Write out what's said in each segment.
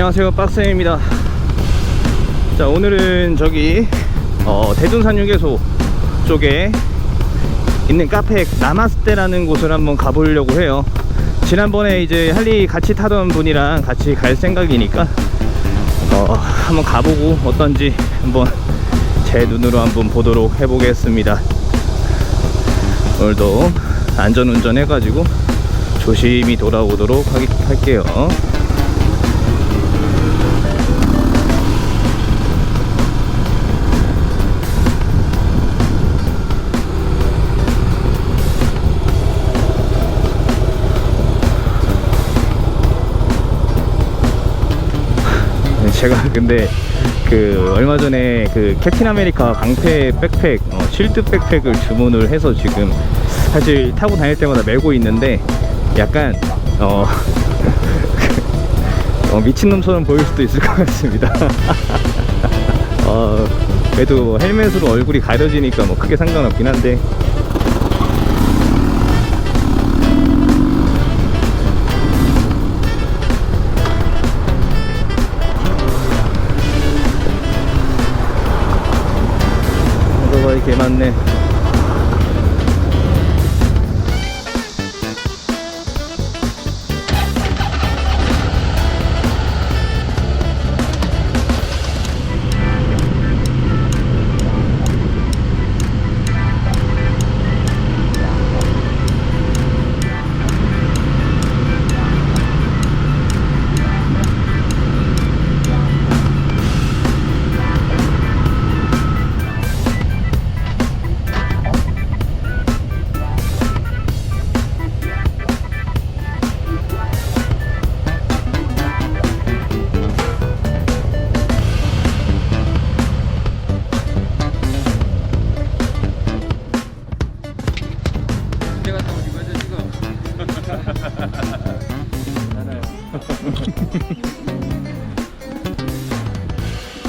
안녕하세요. 박스입니다. 자 오늘은 저기 어, 대둔산 휴게소 쪽에 있는 카페 나마스테라는 곳을 한번 가보려고 해요. 지난번에 이제 할리 같이 타던 분이랑 같이 갈 생각이니까 어, 한번 가보고 어떤지 한번 제 눈으로 한번 보도록 해보겠습니다. 오늘도 안전운전 해가지고 조심히 돌아오도록 하기, 할게요 제가 근데 그 얼마 전에 그 캡틴 아메리카 방패 백팩 어, 실드 백팩을 주문을 해서 지금 사실 타고 다닐 때마다 메고 있는데 약간 어, 어 미친놈처럼 보일 수도 있을 것 같습니다. 어, 그래도 뭐 헬멧으로 얼굴이 가려지니까 뭐 크게 상관없긴 한데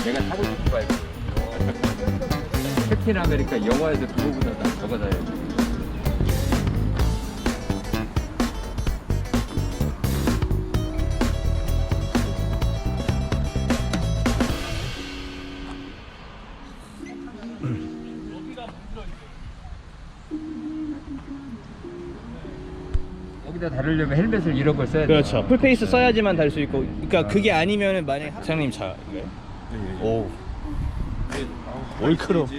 내가 타고 싶은 바이크. 캡틴 아메리카 영화에서 그거보다 난 저거 사야지. 여기다 다루려면 헬멧을 이런 걸 써야 돼. 그렇죠. 풀페이스 써야지만 달 수 있고. 그러니까 그게 아니면은 만약 사장님 차. 네. 오. 올크로.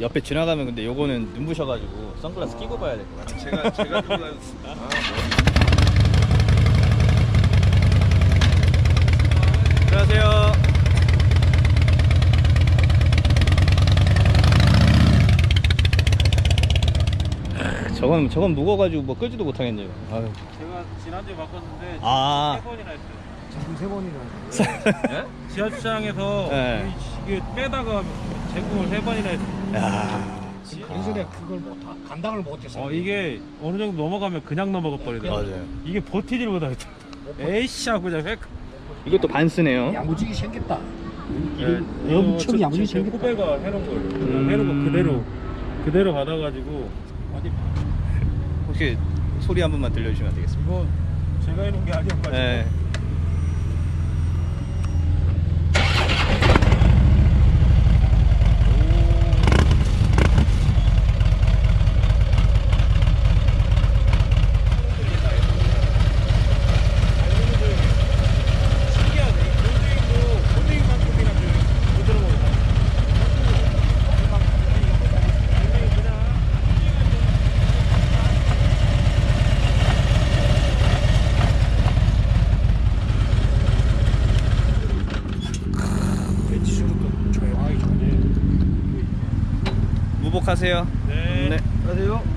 옆에 지나가면 근데 요거는 눈부셔가지고 선글라스 끼고 봐야 될 것 같아. 제가 제가 들고 다녔 안녕하세요. 저건 저건 무거워가지고 뭐 끌지도 못하겠네요. 아유. 제가 지난주에 바꿨는데 아. 세 번이나 했어요. 예? 지하 주차장에서 네. 이게 빼다가 제품을 세 번이나 했어요. 야. 그래서 내가 그걸 못 감당을 못해서 어 이게 어느 정도 넘어가면 그냥 넘어가 버리더라고요. 맞아요. 이게 버티질 못하겠다. 에이씨 하고 그냥 획. 이것도 반스네요. 야무지게 생겼다. 네, 엄청 저- 야무지게 제 생겼다. 후배가 해놓은 거예요. 음. 해놓은 거 그대로 그대로 받아가지고 어디 혹시 소리 한 번만 들려주시면 안 되겠습니까? 이거 제가 해놓은 게 아니었가지고. 네. 이 골드윙도 골드윙만큼이나 그 부드러워요. 배치수도 조용하게 좋네. 무복하세요. 네. 네. 안녕하세요.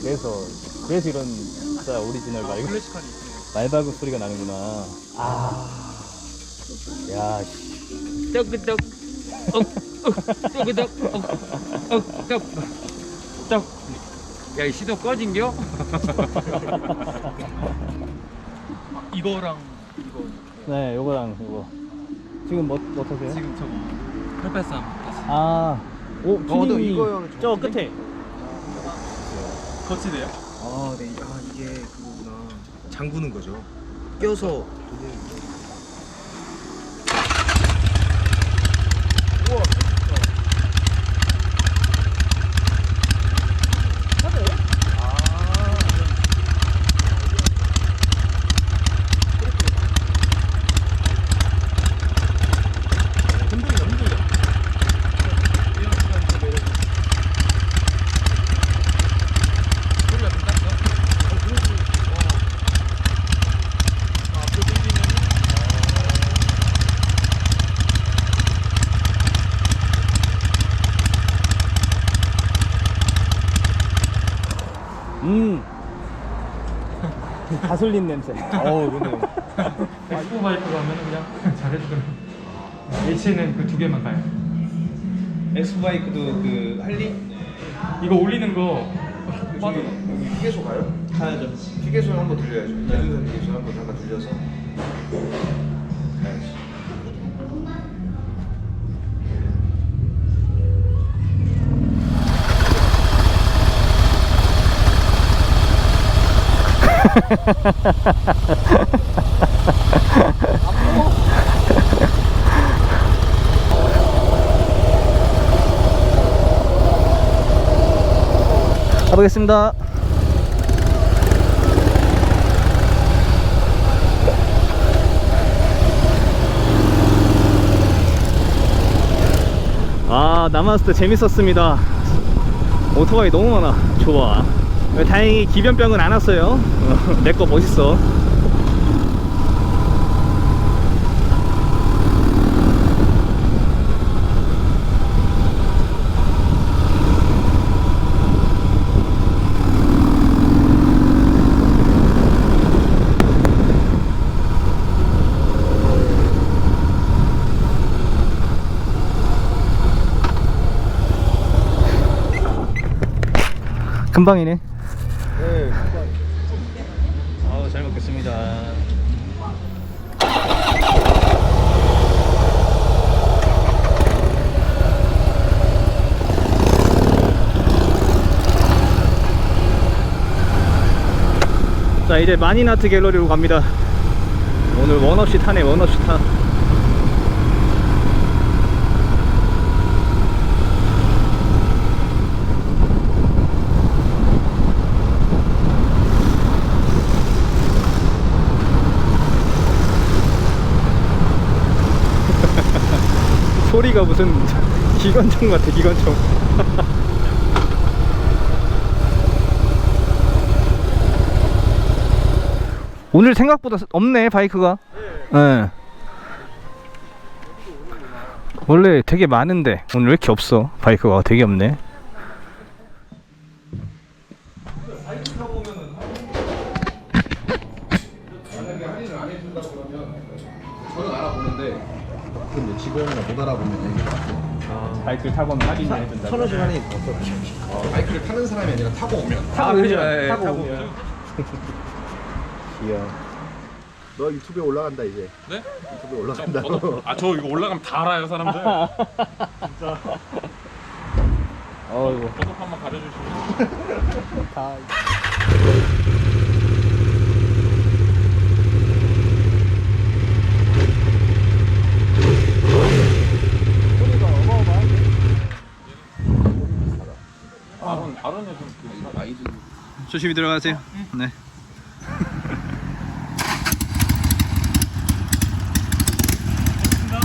그래서 그래서 이런 진짜 오리지널 말 클래식한 있어요. 말바구 소리가 나는구나. 아 야, 씨. 떡떡 떡 떡 떡떡 야이 시동 꺼진겨? 이거랑 이거 네, 요거랑 요거. 지금 뭐, 뭐 타세요? 지금 저거 883 아, 오, 저도 튜닝이 이거요, 저 저거. 끝에. 거치대요? 아, 네. 아, 이게 그거구나. 잠그는 거죠. 껴서 가솔린 냄새. 어우, 그러네요. 엑스포 바이크 가면 그냥 잘해주더라고요 H는 그 두 개만 가요 엑스바이크도 그 할리 이거 올리는 거 저기 휴게소 가요? 가야죠. 휴게소 한번 들려야죠. 대둔산 휴게소 한번 잠깐 들려서 가보겠습니다. 아, 남았을 때 재밌었습니다. 오토바이 너무 많아. 좋아. 다행히 기변병은 안 왔어요. 내 거 멋있어. 금방이네. 잘 먹겠습니다. 자, 이제 마니나트 갤러리로 갑니다. 오늘 원없이 타네, 원없이 타. 소리가 무슨 기관총 같아, 기관총. 오늘 생각보다 없네, 바이크가. 네. 원래 되게 많은데, 오늘 왜 이렇게 없어? 바이크가 되게 없네. 직원이나 못 알아보면 얘기가 바이크를 타고 오면 할인을 해준다. 천 원씩 할인 없어. 어, 바이크를 타는 사람이 아니라 타고 오면. 타고 오면, 예, 타고 타고 오면. 귀여워. 너 유튜브에 올라간다 이제. 네? 유튜브에 올라간다. 아저 이거 올라가면 다 알아요 사람들 어이구. 구독 한번 가려주시면 다. 아론 아론이 좀 아이들. 조심히 들어가세요. 네.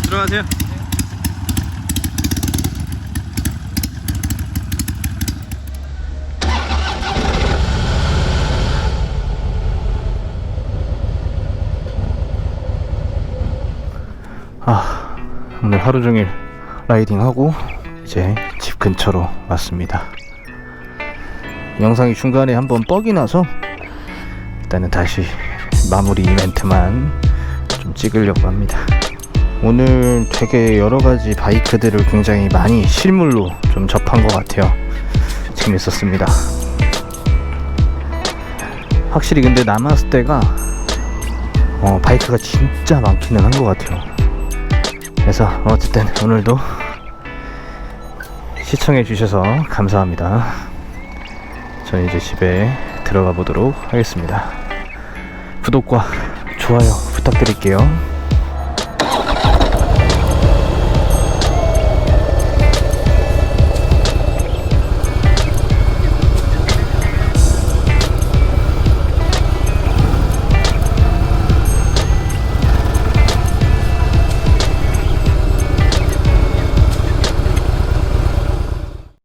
들어가세요. 아, 오늘 하루 종일 라이딩하고 이제 집 근처로 왔습니다. 영상이 중간에 한번 뻑이 나서 일단은 다시 마무리 이벤트만 좀 찍으려고 합니다. 오늘 되게 여러 가지 바이크들을 굉장히 많이 실물로 좀 접한 것 같아요. 재밌었습니다. 확실히 근데 남았을 때가 어, 바이크가 진짜 많기는 한 것 같아요. 그래서 어쨌든 오늘도 시청해 주셔서 감사합니다. 저는 이제 집에 들어가 보도록 하겠습니다. 구독과 좋아요 부탁드릴게요.